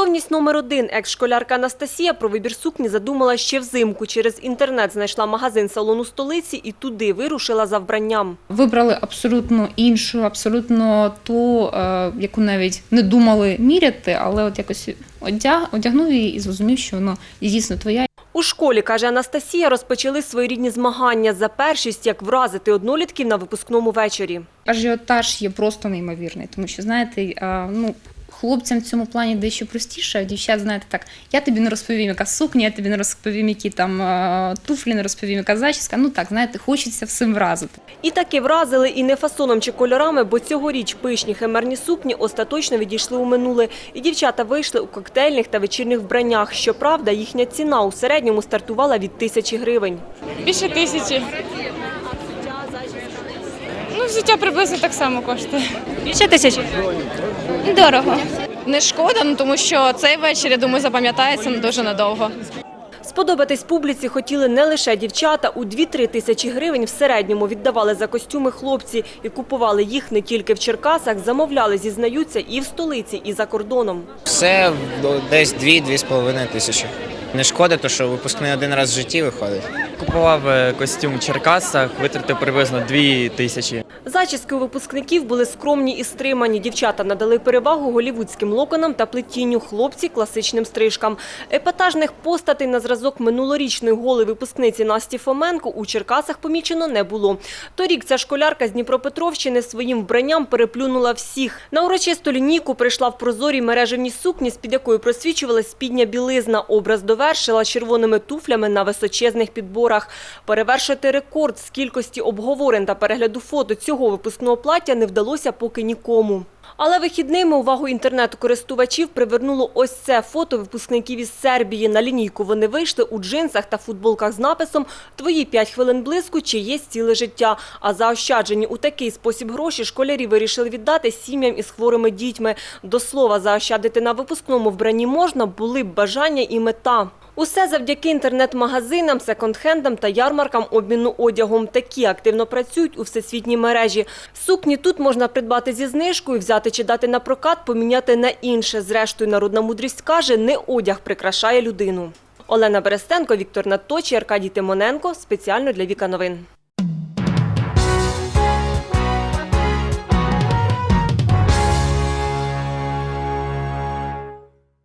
Готовність номер один. Екс-школярка Анастасія про вибір сукні задумала ще взимку. Через інтернет знайшла магазин салону столиці і туди вирушила за вбранням. Вибрали абсолютно іншу, абсолютно ту, е, яку навіть не думали міряти, але от якось одяг, одягнув її і зрозумів, що воно дійсно твоя. У школі, каже Анастасія, розпочали своєрідні змагання за першість, як вразити однолітків на випускному вечорі. Ажіотаж є просто неймовірний, тому що знаєте, е, ну. Хлопцям в цьому плані дещо простіше, а дівчат, знаєте, так, я тобі не розповім, яка сукня, я тобі не розповім, які там е, туфлі, не розповім, яка зачіска. Ну так, знаєте, хочеться всім вразити. І таки вразили і не фасоном чи кольорами, бо цьогоріч пишні химерні сукні остаточно відійшли у минуле. І дівчата вийшли у коктейльних та вечірніх вбраннях. Щоправда, їхня ціна у середньому стартувала від тисячі гривень. Більше тисячі. Ну, взуття приблизно так само коштує. Більше тисячі? Дорого. Не шкода, ну тому що цей вечір, я думаю, запам'ятається дуже надовго. Сподобатись публіці хотіли не лише дівчата. У 2-3 тисячі гривень в середньому віддавали за костюми хлопці і купували їх не тільки в Черкасах, замовляли, зізнаються, і в столиці, і за кордоном. Все десь 2-2,5 тисячі. Не шкода, то що випускний один раз в житті виходить. Купував е, костюм в Черкасах, витратив приблизно 2 тисячі. Зачіски у випускників були скромні і стримані. Дівчата надали перевагу голівудським локонам та плетінню, хлопці – класичним стрижкам. Епатажних постатей на зразок минулорічної голи випускниці Насті Фоменко у Черкасах помічено не було. Торік ця школярка з Дніпропетровщини своїм вбранням переплюнула всіх. На урочисту лінійку прийшла в прозорій мережевній сукні, з-під якої просвічувалась спідня білизна. Образ довершила червоними туфлями на височезних підборах. Перевершити рекорд з кількості обговорень та перегляду фото цього випускного плаття не вдалося поки нікому. Але вихідними увагу інтернет-користувачів привернуло ось це фото випускників із Сербії. На лінійку вони вийшли у джинсах та футболках з написом «Твої 5 хвилин блиску чи є ціле життя». А заощаджені у такий спосіб гроші школярі вирішили віддати сім'ям із хворими дітьми. До слова, заощадити на випускному вбранні можна, були б бажання і мета. Усе завдяки інтернет-магазинам, секонд-хендам та ярмаркам обміну одягом. Такі активно працюють у всесвітній мережі. Сукні тут можна придбати зі знижкою, взяти чи дати на прокат, поміняти на інше. Зрештою, народна мудрість каже, не одяг прикрашає людину. Олена Берестенко, Віктор Наточі, Аркадій Тимоненко. Спеціально для Віка Новин.